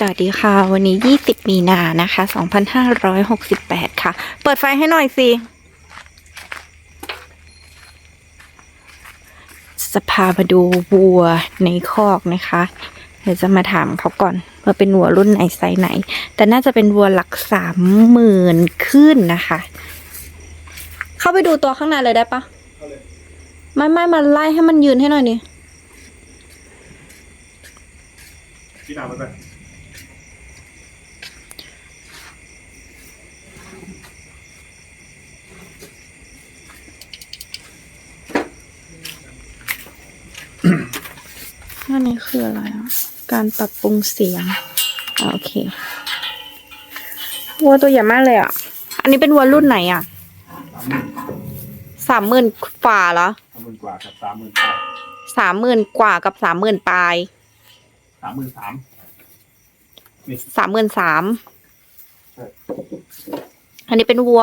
สวัสดีค่ะ วันนี้ 20 มีนานะคะ 2568 ค่ะ เปิดไฟให้หน่อยสิ จะพามาดูวัวในคอกนะคะ เดี๋ยวจะมาถามเขาก่อน ว่าเป็นวัวรุ่นไหนไซส์ไหน แต่น่าจะเป็นวัวหลักสามหมื่นขึ้นนะคะ เข้าไปดูตัวข้างในเลยได้ปะไม่ไม่มาไล่ให้มันยืนให้หน่อยดิพี่นำมันไปนี้ คืออะไรอะการปรับปรุงเสียงอ่าโอเควัวตัวใหญ่มากเลยอะ อันนี้เป็นวัวรุ่นไหนอะสามหมื่นฝ่าเหรอสามหมื่นกว่ากับสามหมื่นแปดสามหมื่นกว่ากับสามหมื่นปลายสามหมื่นสามสามหมื่นสามใช่ อันนี้เป็นวัว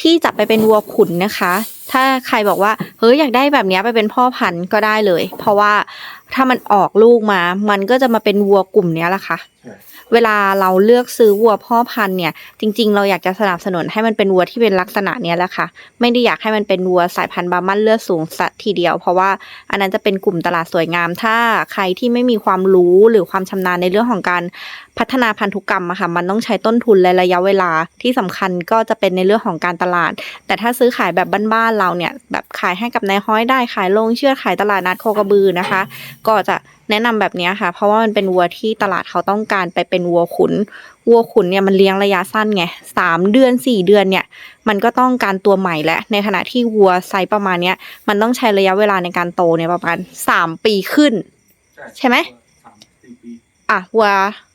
ที่จับไปเป็นวัวขุนนะคะ ถ้าใครบอกว่าเฮ้ยอยากได้แบบนี้ไปเป็นพ่อพันธุ์ก็ได้เลย เพราะว่าถ้ามันออกลูกมา มันก็จะมาเป็นวัวกลุ่มนี้แหละค่ะ เวลาเราเลือกซื้อวัวพ่อพันธุ์เนี่ยจริง ๆ เราอยากจะสนับสนุนให้มันเป็นวัวที่เป็นลักษณะเนี้ยแหละค่ะ ไม่ได้อยากให้มันเป็นวัวสายพันธุ์บาร์มันเลือดสูงสักทีเดียว เพราะว่าอันนั้นจะเป็นกลุ่มตลาดสวยงาม ถ้าใครที่ไม่มีความรู้หรือความชำนาญในเรื่องของการพัฒนาพันธุกรรมอะค่ะมันต้องใช้ต้นทุนและระยะเวลาที่สำคัญก็จะเป็นในเรื่องของการตลาด แต่ถ้าซื้อขายแบบบ้านๆเราเนี่ยแบบขายให้กับนายห้อยได้ขายลงเชื่อขายตลาดนัดโคกระบือนะคะ ก็จะ แนะนำแบบนี้ค่ะ เพราะว่ามันเป็นวัวที่ตลาดเขาต้องการไปเป็นวัวขุน วัวขุนเนี่ยมันเลี้ยงระยะสั้นไงสามเดือนสี่เดือนเนี่ย มันก็ต้องการตัวใหม่และ ในขณะที่วัวไซส์ประมาณเนี้ย มันต้องใช้ระยะเวลาในการโตเนี่ยประมาณสามปีขึ้น ใช่ไหมสามสี่ปีอะวัว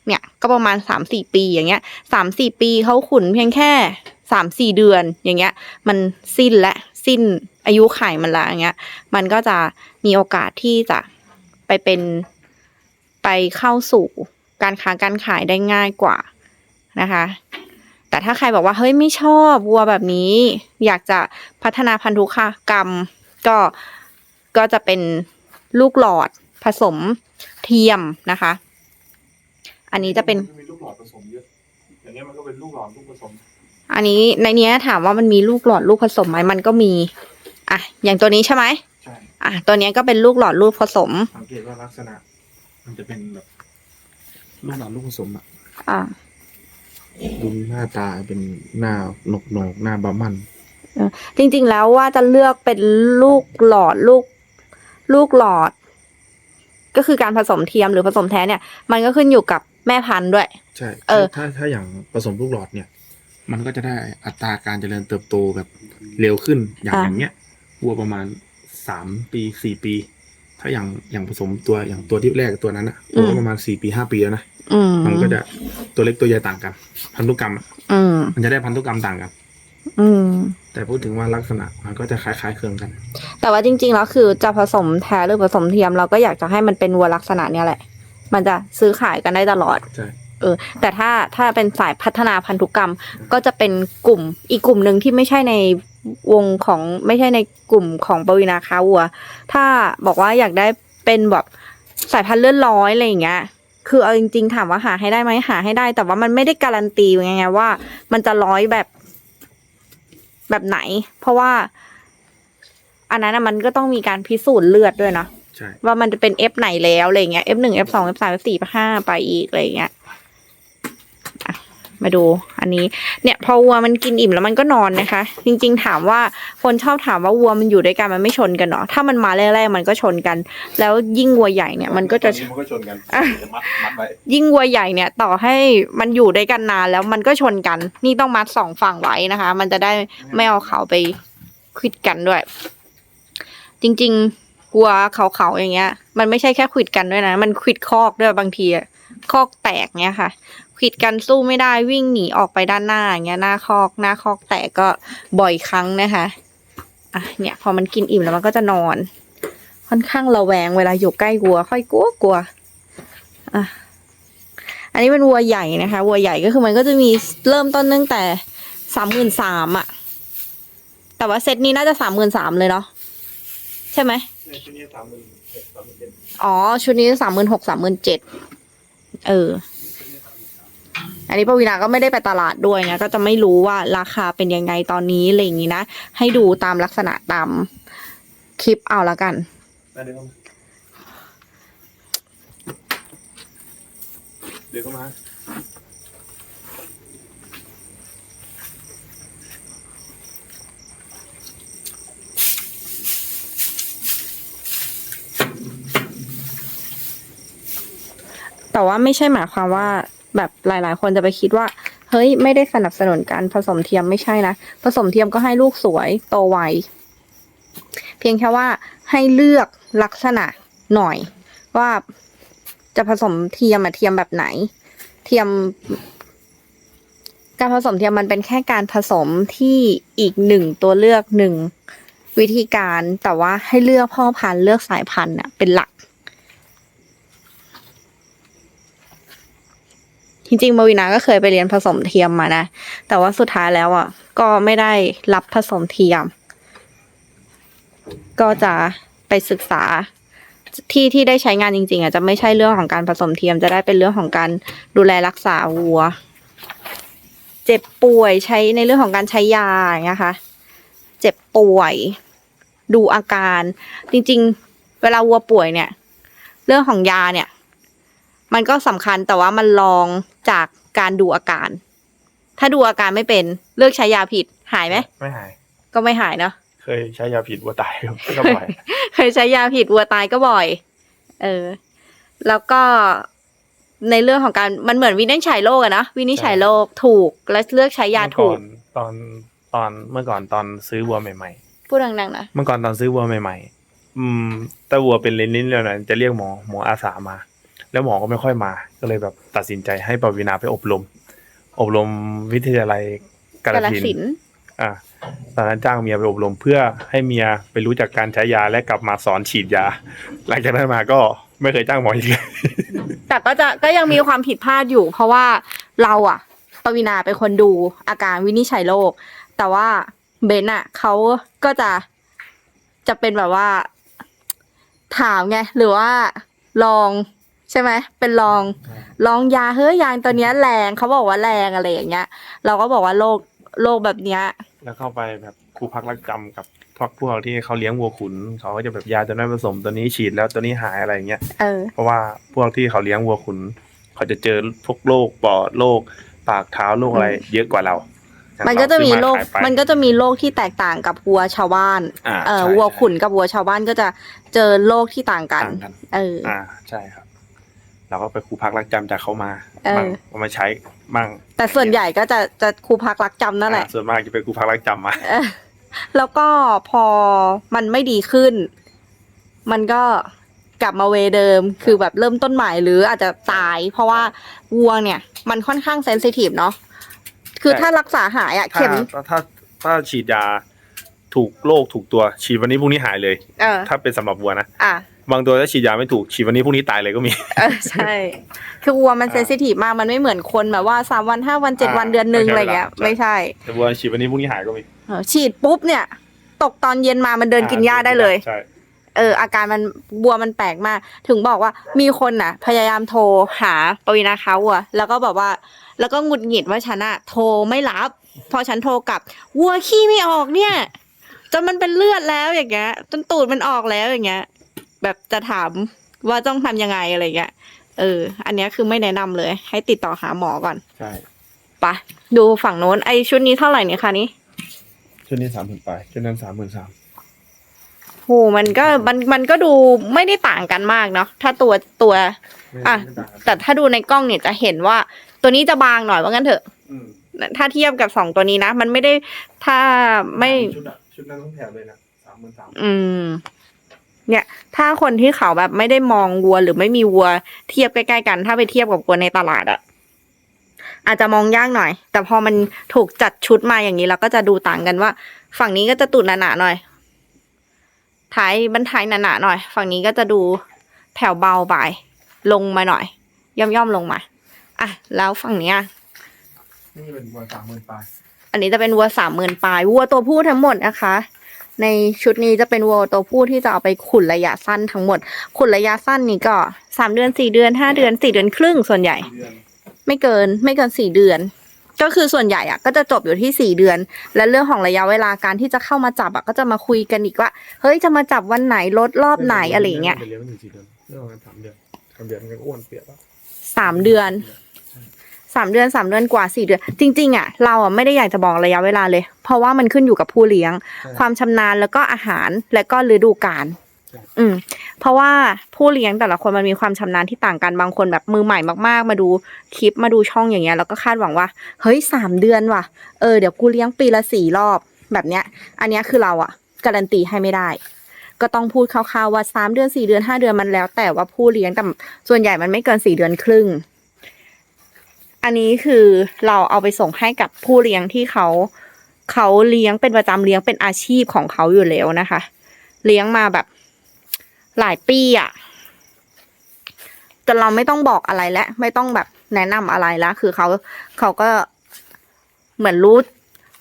เนี่ยก็ประมาณสามสี่ปีอย่างเงี้ยสามสี่ปีเขาขุนเพียงแค่สามสี่เดือนอย่างเงี้ย มันสิ้นและสิ้นอายุไขมันละอย่างเงี้ย มันก็จะมีโอกาสที่จะ ไปเป็นไปเข้าสู่การค้าการขายได้ง่ายกว่านะคะ แต่ถ้าใครบอกว่าเฮ้ยไม่ชอบวัวแบบนี้ อยากจะพัฒนาพันธุกรรม ก็ก็จะเป็นลูกหลอดผสมเทียมนะคะ อันนี้จะเป็นมีลูกหลอดผสมเยอะอย่างเงี้ยมันก็เป็นลูกหลอดลูกผสม อันนี้ในเนี้ยถามว่ามันมีลูกหลอดลูกผสมไหมมันก็มี อะ อย่างตัวนี้ใช่ไหม อะตัวเนี้ยก็เป็นลูกหลอดลูกผสม สังเกตว่าลักษณะ มันจะเป็นแบบลูกหลอดลูกผสมอะอ่าดูหน้าตาเป็นหน้าหนกหนกๆหน้าบะมัน จริงๆแล้วว่าจะเลือกเป็นลูกหลอดลูก ลูกหลอด ก็คือการผสมเทียมหรือผสมแท้เนี่ย มันก็ขึ้นอยู่กับแม่พันธุ์ด้วย ใช่เออ ถ้าถ้าอย่างผสมลูกหลอดเนี่ย มันก็จะได้อัตราการเจริญเติบโตแบบเร็วขึ้นอย่างอย่างเงี้ยวัวประมาณ สามปีสี่ปี ถ้าอย่างอย่างผสมตัวอย่างตัวที่แรกกับตัวนั้นอะตัวก็ประมาณสี่ปีห้าปีแล้วนะอืมมันก็จะตัวเล็กตัวใหญ่ต่างกัน พันธุกรรมอะอืมมันจะได้พันธุกรรมต่างกัน อืม แต่พูดถึงว่าลักษณะมันก็จะคล้ายๆคลึงกัน แต่ว่าจริงๆแล้วคือจะผสมแท้หรือผสมเทียมเราก็อยากจะให้มันเป็นวัวลักษณะเนี้ยแหละ มันจะซื้อขายกันได้ตลอด ใช่ เออ แต่ถ้าถ้าเป็นสายพัฒนาพันธุกรรมก็จะเป็นกลุ่มอีกกลุ่มหนึ่งที่ไม่ใช่ใน วงของไม่ใช่ในกลุ่มของปวีนาคาวัว ถ้าบอกว่าอยากได้เป็นแบบสายพันธุ์เลื่อนร้อยอะไรอย่างเงี้ยคือเอาจริงๆถามว่าหาให้ได้ไหมหาให้ได้ แต่ว่ามันไม่ได้การันตีไงไงว่า มันจะร้อยแบบแบบไหน เพราะว่า อันนั้นนะมันก็ต้องมีการพิสูจน์เลือดด้วยนะใช่ว่ามันจะเป็น F ไหนแล้วอะไรเงี้ย F หนึ่ง F สอง F สาม F สี่ F ห้าไปอีกอะไรเงี้ยอะ มาดูอันนี้เนี่ยพอวัวมันกินอิ่มแล้วมันก็นอนนะคะ จริงๆถามว่าคนชอบถามว่าวัวมันอยู่ด้วยกันมันไม่ชนกันเหรอถ้ามันมาแรกๆมันก็ชนกัน แล้วยิ่งวัวใหญ่เนี่ยมันก็จะมันก็ชนกันอะจะมัดมัดไว้ยิ่งวัวใหญ่เนี่ยต่อให้มันอยู่ด้วยกันนานแล้วมันก็ชนกัน นี่ต้องมัดสองฝั่งไว้นะคะ มันจะได้ไม่เอาเขาไปควิดกันด้วย จริงๆวัวเขาๆอย่างเงี้ย มันไม่ใช่แค่ควิดกันด้วยนะ มันควิดคอกด้วยบางทีอะคอกแตกเงี้ยค่ะ ควิดกันสู้ไม่ได้วิ่งหนีออกไปด้านหน้าอย่างเงี้ยหน้าคอกหน้าคอกแตกก็บ่อยครั้งนะคะอะเนี่ย พอมันกินอิ่มแล้วมันก็จะนอน ค่อนข้างระแวงเวลาอยู่ใกล้วัว ค่อยกลัวกลัวอะอันนี้เป็นวัวใหญ่นะคะวัวใหญ่ก็คือมันก็จะมีเริ่มต้นตั้งแต่สามหมื่นสามอะแต่ว่าเซตนี้น่าจะสามหมื่นสามเลยเนาะใช่ไหมเนี่ยชุดนี้สามหมื่นสามหมื่นเจ็ดอ๋อชุดนี้สามหมื่นหกสามหมื่นเจ็ดเออ อันนี้ปวีนาก็ไม่ได้ไปตลาดด้วยนะก็จะไม่รู้ว่าราคาเป็นยังไงตอนนี้อะไรอย่างนี้นะ ให้ดูตามลักษณะตามคลิปเอาละกันเดี๋ยวเข้ามาเดี๋ยวเข้ามาแต่ว่าไม่ใช่หมายความว่า แบบหลาย ๆ คนจะไปคิดว่า เฮ้ยไม่ได้สนับสนุนการผสมเทียมไม่ใช่นะ ผสมเทียมก็ให้ลูกสวยโตไว เพียงแค่ว่าให้เลือกลักษณะหน่อย ว่าจะผสมเทียมอะเทียมแบบไหน เทียม การผสมเทียมมันเป็นแค่การผสมที่อีกหนึ่งตัวเลือกหนึ่งวิธีการแต่ว่าให้เลือกพ่อพันธุ์เลือกสายพันธุ์อะเป็นหลัก จริงๆมาวินาก็เคยไปเรียนผสมเทียมมานะ แต่ว่าสุดท้ายแล้วอะ ก็ไม่ได้รับผสมเทียม ก็จะไปศึกษาที่ที่ได้ใช้งานจริง ๆอะจะไม่ใช่เรื่องของการผสมเทียม จะได้เป็นเรื่องของการดูแลรักษาวัว เจ็บป่วยใช้ในเรื่องของการใช้ยาอย่างเงี้ยค่ะ เจ็บป่วย ดูอาการ จริง ๆ เวลาวัวป่วยเนี่ย เรื่องของยาเนี่ย มันก็สำคัญแต่ว่ามันลองจากการดูอาการ ถ้าดูอาการไม่เป็นเลือกใช้ยาผิดหายไหมไม่หาย ก็ไม่หายเนาะเคยใช้ยาผิดวัวตายครับก็บ่อยเคยใช้ยาผิดวัวตายก็บ่อย เออ แล้วก็ในเรื่องของการมันเหมือนวินิจฉัยโรคอะนะวินิจฉัยโรคถูกและเลือกใช้ยาเมื่อถูก่อกนตอนตอนเมื่อก่อนตอนซื้อวัวใหม่พูดดังๆนะๆเมื่อก่อนตอนซื้อวัวใหม่ ๆ อืมถ้าวัวเป็นลิ้นๆแล้วนะจะเรียกหมอหมออาสามา แล้วหมอก็ไม่ค่อยมา ก็เลยแบบตัดสินใจให้ปวีนาไปอบรม อบรมวิทยาลัยกาฬกาลสินสินธุ์ธุ์อะตอนนั้นจ้างเมียไปอบรมเพื่อให้เมียไปรู้จักการใช้ยาและกลับมาสอนฉีดยา หลังจากนั้นมาก็ไม่เคยจ้างหมออีกเลยแต่ก็จะก็ยังมีความผิดพลาดอยู่ เพราะว่าเราอะปวีนาเป็นคนดูอาการวินิจฉัยโรคแต่ว่าเบนอะเขาก็จะจะเป็นแบบว่า ถามไง หรือว่าลอง ใช่ไหมเป็นลองลองยาเฮ้ยยาตัวเนี้ยแรงเขาบอกว่าแรงอะไรอย่างเงี้ย เราก็บอกว่าโรคโรคแบบเนี้ย แล้วเข้าไปแบบครูพักรักจำกับพวกพวกที่เขาเลี้ยงวัวขุนเขาก็จะแบบยาตัวนั้นผสมตัวนี้ฉีดแล้วตัวนี้หายอะไรอย่างเงี้ยเออ เพราะว่าพวกที่เขาเลี้ยงวัวขุน เขาจะเจอพวกโรคปอดโรคปากเท้าโรคอะไร เยอะกว่าเรา มัมันก็จะมีโรคมันก็จะมีโรคที่แตกต่างกับวัวชาวบ้านอ่าเออใช่วัวขุนกับวัวชาวบ้านก็จะเจอโรคที่ต่างกันต่างกันเอออ่าใช่ครับ เราก็ไปครูพักรักจำจากเขามาเออ มั่งเอามาใช้มั่งแต่ส่วนใหญ่ก็จะจะครูพักรักจำนั่นแหละ อ่าส่วนมากจะเป็นครูพักรักจำมา เออแล้วก็พอมันไม่ดีขึ้น มันก็กลับมาเวเดิม คือแบบเริ่มต้นใหม่หรืออาจจะตาย เพราะว่าวัวเนี่ย มันค่อนข้างเซนซิทีฟเนาะ คือใช่ถ้ารักษาหายอะถ้าเข็ม ถ้าถ้าถ้าฉีดยาถูกโรคถูกตัวฉีดวันนี้พรุ่งนี้หายเลย เออ ถ้าเป็นสำหรับวัวนะ อะ บางตัวถ้าฉีดยาไม่ถูกฉีดวันนี้พรุ่งนี้ตายเลยก็มี เออใช่ คือวัวมันอ่าเซนซิทีฟมากมันไม่เหมือนคนแบบว่าสามวันห้าวันเจ็ดอ่าวันเดือนหนึ่งไม่อะไรใช่เงี้ยเวลาไม่ใช่แต่วัวฉีดวันนี้พรุ่งนี้หายก็มีเออฉีดปุ๊บเนี่ย ตกตอนเย็นมามันเดินกินหญ้าได้เลย ใช่ เอออาการมันบัวมันแปลกมาก ถึงบอกว่ามีคนน่ะ พยายามโทรหาปวีนาเขาอะแล้วก็แบบว่า แล้วก็หงุดหงิดว่าฉันอะโทรไม่รับ พอฉันโทรกลับวัวขี้ไม่ออกเนี่ย จนมันเป็นเลือดแล้วอย่างเงี้ยจนตูดมันออกแล้วอย่างเงี้ย แบบจะถามว่าต้องทำยังไงอะไรเงี้ย เออ อันเนี้ยคือไม่แนะนำเลย ให้ติดต่อหาหมอก่อนใช่ไปะดูฝั่งโน้นไอชุดนี้เท่าไหร่เนี่ยคะนี้ชุดนี้สามหมื่นไปชุดนั้นสามหมื่นสามโหมันก็มันมันก็ดูไม่ได้ต่างกันมากเนาะถ้าตัวตัว อะ แต่ถ้าดูในกล้องเนี่ยจะเห็นว่า ตัวนี้จะบางหน่อยว่างั้นเถอะ ถ้าเทียบกับสองตัวนี้นะ มันไม่ได้ถ้าไม่ ชุดอะชุดนั้นต้องแถมเลยนะสามหมื่นสามอืม เนี่ย ถ้าคนที่เขาแบบไม่ได้มองวัวหรือไม่มีวัวเทียบใกล้ๆกัน ถ้าไปเทียบกับวัวในตลาดอะอาจจะมองยากหน่อย แต่พอมันถูกจัดชุดมาอย่างนี้เราก็จะดูต่างกันว่า ฝั่งนี้ก็จะตุดหนาๆหน่อยท้ายบรรทายหนาๆหน่อย ฝั่งนี้ก็จะดูแผ่วเบาไปลงมาหน่อย ย่อมๆลงมาอะแล้วฝั่งเนี้ยนี่เป็นวัวสามหมื่นไปอันนี้จะเป็นวัวสามหมื่นปลาย วัวตัวผู้ทั้งหมดนะคะ ในชุดนี้จะเป็นวัวตัวผู้ที่จะเอาไปขุนระยะสั้นทั้งหมด ขุนระยะสั้นนี่ก็สามเดือนสี่เดือนห้าเดือนสี่เดือนครึ่งส่วนใหญ่ ไม่เกินไม่เกินสี่เดือน ก็คือส่วนใหญ่อะก็จะจบอยู่ที่สี่เดือน และเรื่องของระยะเวลาการที่จะเข้ามาจับอะก็จะมาคุยกันอีกว่า เฮ้ยจะมาจับวันไหนลดรอบไหนอะไรอย่างเงี้ยเลี้ยงไม่ถึงสี่เดือนเรื่องประมาณสามเดือนสามเดือนมันก็อ้วนเปียกแล้วสามเดือน สามเดือนสามเดือนกว่าสี่เดือน จริง ๆอะเราอะไม่ได้อยากจะบอกระยะเวลาเลย เพราะว่ามันขึ้นอยู่กับผู้เลี้ยง ความชำนาญแล้วก็อาหารและก็ฤดูกาลใช่อืม เพราะว่าผู้เลี้ยงแต่ละคนมันมีความชำนาญที่ต่างกันบางคนแบบมือใหม่มากๆ มาดูคลิปมาดูช่องอย่างเงี้ยแล้วก็คาดหวังว่าเฮ้ยสามเดือนว่ะเออเดี๋ยวกูเลี้ยงปีละสี่รอบแบบเนี้ย อันเนี้ยคือเราอะการันตีให้ไม่ได้ ก็ต้องพูดคร่าวๆว่าสามเดือนสี่เดือนห้าเดือนมันแล้ว แต่ว่าผู้เลี้ยงแต่ส่วนใหญ่มันไม่เกินสี่เดือนครึ่ง อันนี้คือเราเอาไปส่งให้กับผู้เลี้ยงที่เขาเขาเลี้ยงเป็นประจำเลี้ยงเป็นอาชีพของเขาอยู่แล้วนะคะ เลี้ยงมาแบบหลายปีอะจนเราไม่ต้องบอกอะไรแล้วไม่ต้องแบบแนะนำอะไรแล้วคือเขาเขาก็เหมือนรู้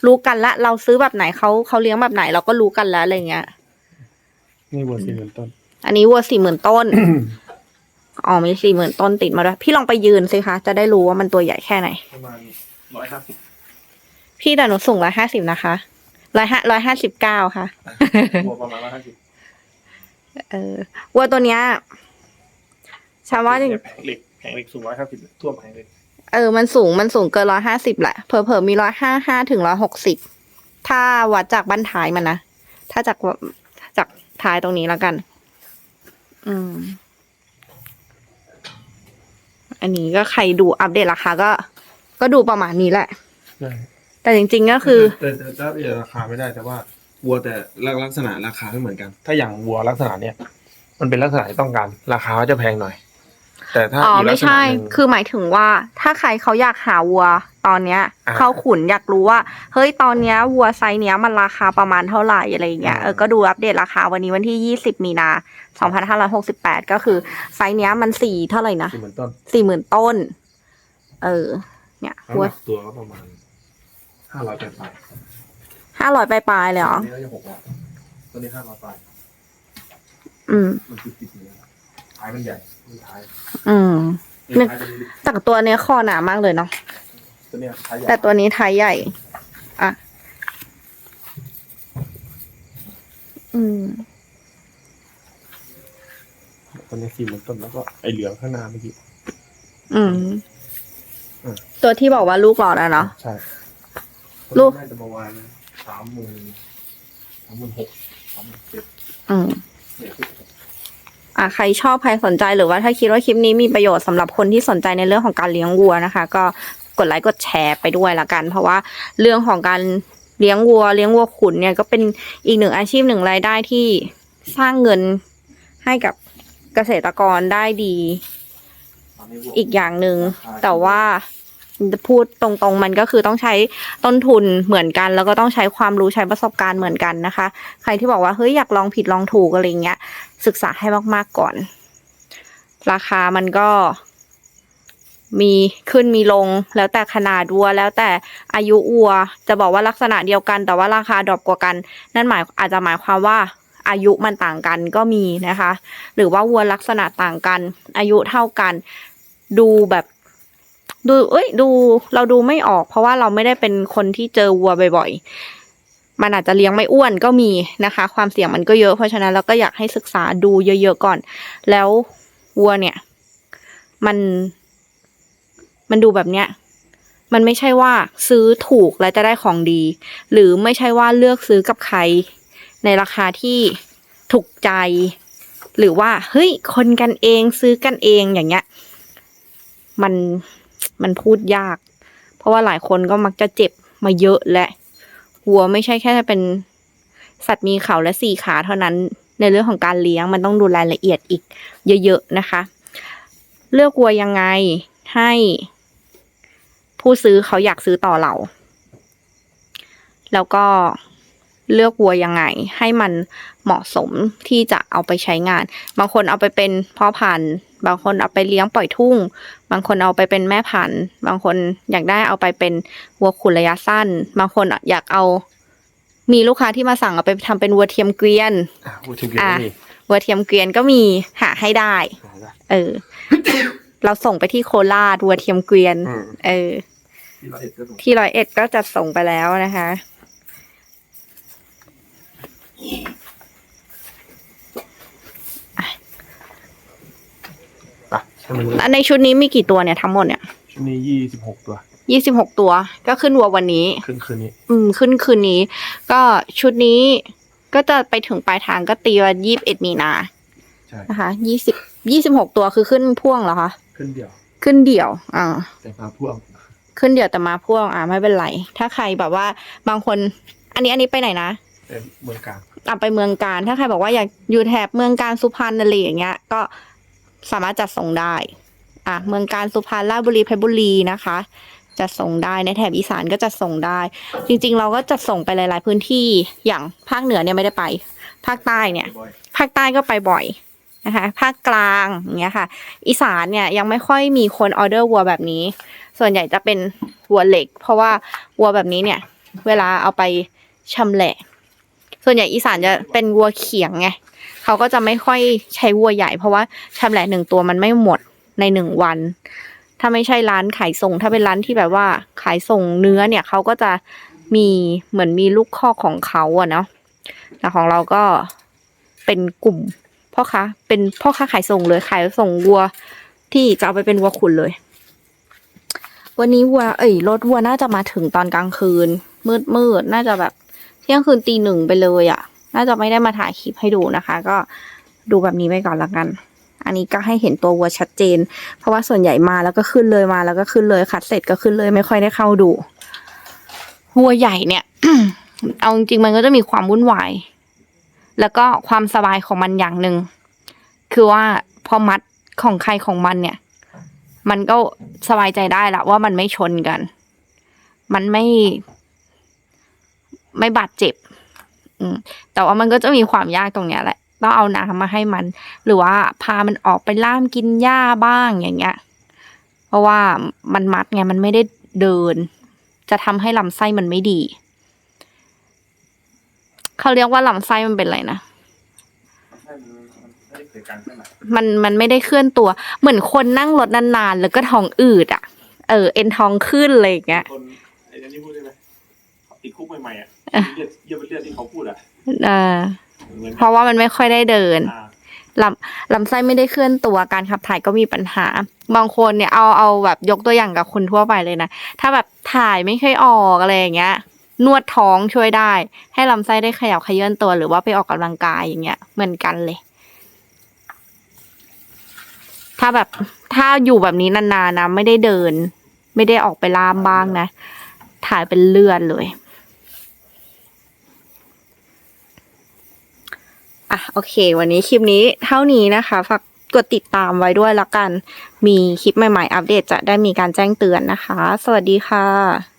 รู้กันละ เราซื้อแบบไหนเขาเขาเลี้ยงแบบไหน เราก็รู้กันแล้วอะไรเงี้ยนี่วัวสี่หมื่นต้น อันนี้วัวสี่หมื่นต้น อ๋อมีสี่หมื่นต้นติดมาด้วยพี่ลองไปยืนสิคะ จะได้รู้ว่ามันตัวใหญ่แค่ไหน ประมาณร้อยห้าสิบพี่แต่หนูสูงร้อยห้าสิบนะคะร้อยห้าร้อยห้าสิบเก้าค่ะวัวประมาณร้อยห้าสิบเออวัวตัวเนี้ยฉันว่าจริงแผงเหล็กแผงเหล็กสูงร้อยห้าสิบทั่วแผงเหล็กเออ มันสูง มันสูงเกินร้อยห้าสิบแหละ เผลอๆมีร้อยห้าห้าถึงร้อยหกสิบ ถ้าวัดจากบั้นท้ายมันนะ ถ้าจากจากท้ายตรงนี้แล้วกัน อืม อันนี้ก็ใครดูอัปเดตราคาก็ ก็ดูประมาณนี้แหละ ใช่แต่จริงๆก็คือ แต่แต่แต่แต่ราคาไม่ได้แต่ว่าวัวแต่ลักษณะราคาไม่เหมือนกัน ถ้าอย่างวัวลักษณะเนี้ยมันเป็นลักษณะที่ต้องการราคาก็จะแพงหน่อย แต่ถ้าอ๋ออีกลัไม่กษณะใช่หนึ่งคือหมายถึงว่า ถ้าใครเขาอยากหาวัวตอนเนี้ยอ่าเข้าขุนอยากรู้ว่า เฮ้ยตอนเนี้ยวัวไซส์เนี้ยมันราคาประมาณเท่าไหร่อะไรอย่างเงี้ยอ่าเออก็ดูอัปเดตราคาวันนี้วันที่ยี่สิบมีนาสองพันห้าร้อยหกสิบแปดก็คือไซส์เนี้ยมันสี่เท่าไหร่นะสี่หมื่นต้นสี่หมื่นต้น เออ เนี่ยน้ำวัหวนักตัวก็ประมาณห้าร้อยปลายห้าร้อยปลายๆเลยเหรอตัวนี้ก็จะหกร้อยตัวนี้ห้าร้อยปลายอืมมันคือติดเนื้อท้ายมันใหญ่มั นท้ายอืม นี่ท้ายตัวนี้แต่ตัวเนี้ยคอหนามากเลยเนาะ ตัวเนี้ยท้ายใหญ่แต่ตัวนี้ท้ายใหญ่ อะ อืม ตัวนี้สี่หมื่นต้นแล้วก็ไอเหลืองข้างหน้าเมื่อกี้ อืม อืม ตัวที่บอกว่าลูกหลอดอะเนาะ ใช่ลูก น่าจะประมาณสามหมื่นสามหมื่นหกสามหมื่นเจ็ดอืม เนี่ยคือ อะใครชอบใครสนใจหรือว่าถ้าคิดว่าคลิปนี้มีประโยชน์สำหรับคนที่สนใจในเรื่องของการเลี้ยงวัวนะคะ ก็กดไลค์กดแชร์ไปด้วยละกัน เพราะว่าเรื่องของการเลี้ยงวัว เลี้ยงวัวขุนเนี่ยก็เป็นอีกหนึ่งอาชีพหนึ่งรายได้ที่สร้างเงินให้กับเกษตรกรได้ดีตอนนี้บวอีกอย่างหนึ่งแต่ว่า พูดตรงๆ มันก็คือต้องใช้ต้นทุนเหมือนกัน แล้วก็ต้องใช้ความรู้ใช้ประสบการณ์เหมือนกันนะคะ ใครที่บอกว่าเฮ้ยอยากลองผิดลองถูกอะไรเงี้ย ศึกษาให้มากๆก่อน ราคามันก็มีขึ้นมีลงแล้วแต่ขนาดวัว แล้วแต่อายุวัว จะบอกว่าลักษณะเดียวกัน แต่ว่าราคาดรอปกว่ากัน นั่นหมายอาจจะหมายความว่าอายุมันต่างกันก็มีนะคะ หรือว่าวัวลักษณะต่างกัน อายุเท่ากัน ดูแบบ ดู เอ้ย ดู เราดูไม่ออก เพราะว่าเราไม่ได้เป็นคนที่เจอวัวบ่อยๆ มันอาจจะเลี้ยงไม่อ้วนก็มีนะคะ ความเสี่ยงมันก็เยอะ เพราะฉะนั้นเราก็อยากให้ศึกษาดูเยอะๆก่อน แล้ววัวเนี่ย มัน มันดูแบบเนี้ย มันไม่ใช่ว่าซื้อถูกแล้วจะได้ของดี หรือไม่ใช่ว่าเลือกซื้อกับใคร ในราคาที่ถูกใจ หรือว่า เฮ้ย คนกันเองซื้อกันเองอย่างเงี้ย มัน มันพูดยาก เพราะว่าหลายคนก็มักจะเจ็บมาเยอะและวัวไม่ใช่แค่เป็นสัตว์มีเขาและสี่ขาเท่านั้น ในเรื่องของการเลี้ยงมันต้องดูรายละเอียดอีก เยอะๆนะคะ เลือกวัวยังไงให้ผู้ซื้อเขาอยากซื้อต่อเรา แล้วก็เลือกวัวยังไง ให้มันเหมาะสมที่จะเอาไปใช้งาน บางคนเอาไปเป็นพ่อพันธุ์ บางคนเอาไปเลี้ยงปล่อยทุ่ง บางคนเอาไปเป็นแม่พันธุ์ บางคนอยากได้เอาไปเป็นวัวขุนระยะสั้น บางคนอยากเอา มีลูกค้าที่มาสั่งเอาไปทำเป็นวัวเทียมเกวียนอะพูดถึงเกี่ยวกับนี่วัวเทียมเกวียนก็มีหาให้ได้หาได้ เออ เราส่งไปที่โคราชวัวเทียมเกวียน เออ ที่ร้อยเอ็ดก็ส่งที่ร้อยเอ็ดก็จัดส่งไปแล้วนะคะ อะให้มันอันในชุดนี้มีกี่ตัวเนี่ยทั้งหมดเนี่ยชุดนี้ยี่สิบหกตัวยี่สิบหกตัว ก็ขึ้นวัววันนี้คืนคืนนี้ อืม ขึ้นคืนนี้ ก็ชุดนี้ก็จะไปถึงปลายทางก็ตีว่ายี่สิบเอ็ดมีนาใช่นะคะยี่สิบยี่สิบหกตัวคือขึ้นพ่วงเหรอคะขึ้นเดียว ขึ้นเดี่ยว อ่า แต่พาพ่วง ขึ้นเดี่ยวแต่มาพ่วง อ่าไม่เป็นไร ถ้าใครแบบว่าบางคน อันนี้อันนี้ไปไหนนะเป็นเมืองกลางอะไปเมืองการ ถ้าใครบอกว่าอยากอยู่แถบเมืองการสุพรรณอะไรอย่างเงี้ย ก็ สามารถจัดส่งได้ อะเมืองการสุพรรณราชบุรีเพชรบุรีนะคะจัดส่งได้ในแถบอีสานก็จัดส่งได้ จริง ๆ เราก็จัดส่งไปหลาย ๆ พื้นที่อย่างภาคเหนือเนี่ยไม่ได้ไป ภาคใต้เนี่ยบ่อยภาคใต้ก็ไปบ่อยนะคะภาคกลางอย่างเงี้ยค่ะ อีสานเนี่ยยังไม่ค่อยมีคนออเดอร์วัวแบบนี้ ส่วนใหญ่จะเป็นวัวเหล็ก เพราะว่าวัวแบบนี้เนี่ย เวลาเอาไปชำแหละ ส่วนใหญ่อีสานจะเป็นวัวเขียงไงเขาก็จะไม่ค่อยใช้วัวใหญ่ เพราะว่าชำแหละหนึ่งตัวมันไม่หมดในหนึ่งวัน ถ้าไม่ใช่ร้านขายส่ง ถ้าเป็นร้านที่แบบว่าขายส่งเนื้อเนี่ยเขาก็จะมีเหมือนมีลูกคอของเขาอะเนาะแต่ของเราก็เป็นกลุ่มพ่อค้าเป็นพ่อค้าขายส่งเลยขายส่งวัวที่จะเอาไปเป็นวัวขุนเลย วันนี้วัวเอ้ยรถวัวน่าจะมาถึงตอนกลางคืน มืดมืดน่าจะแบบ เที่ยงคืนตีหนึ่งไปเลยอะ่ะ น่าจะไม่ได้มาถ่ายคลิปให้ดูนะคะ ก็ดูแบบนี้ไปก่อนละกัน อันนี้ก็ให้เห็นตัววัวชัดเจน เพราะว่าส่วนใหญ่มาแล้วก็ขึ้นเลยมาแล้วก็ขึ้นเลยคัดเสร็จก็ขึ้นเลยไม่ค่อยได้เข้าดูวัวใหญ่เนี่ย เอาจริงๆมันก็จะมีความวุ่นวาย แล้วก็ความสบายของมันอย่างหนึ่งคือว่าพอมัดของใครของมันเนี่ย มันก็สบายใจได้ละว่ามันไม่ชนกัน มันไม่ ไม่บาดเจ็บ อืม แต่ว่ามันก็จะมีความยากตรงเนี้ยแหละต้องเอาน้ำมาให้มัน หรือว่าพามันออกไปล่ามกินหญ้าบ้างอย่างเงี้ย เพราะว่ามันมัดไงมันไม่ได้เดิน จะทำให้ลำไส้มันไม่ดี เขาเรียกว่าลำไส้มันเป็นอะไรนะมันมันไม่ได้เคลื่อนตัว เหมือนคนนั่งรถนานๆแล้วก็ท้องอืดอะ เออ เอ็นท้องขึ้นอะไรอย่างเงี้ยคนไอ้นี่พูดได้ไหมติดคุกใหม่ๆอะ เลือดเยี่ยมเลือดที่เขาพูดอะเออเหมือนเพราะว่ามันไม่ค่อยได้เดิน อ่าลำลำไส้ไม่ได้เคลื่อนตัวการขับถ่ายก็มีปัญหา บางคนเนี่ยเอาเอาแบบยกตัวอย่างกับคนทั่วไปเลยนะ ถ้าแบบถ่ายไม่ค่อยออกอะไรอย่างเงี้ย นวดท้องช่วยได้ ให้ลำไส้ได้ขยับขยื่นตัวหรือว่าไปออกกำลังกายอย่างเงี้ย เหมือนกันเลย ถ้าแบบถ้าอยู่แบบนี้นานๆนะไม่ได้เดิน ไม่ได้ออกไปล่ามบ้างนะ ถ่ายเป็นเลือดเลย อะโอเค วันนี้คลิปนี้เท่านี้นะคะฝากกดติดตามไว้ด้วยละกัน มีคลิปใหม่ๆ อัปเดตจะได้มีการแจ้งเตือนนะคะ สวัสดีค่ะ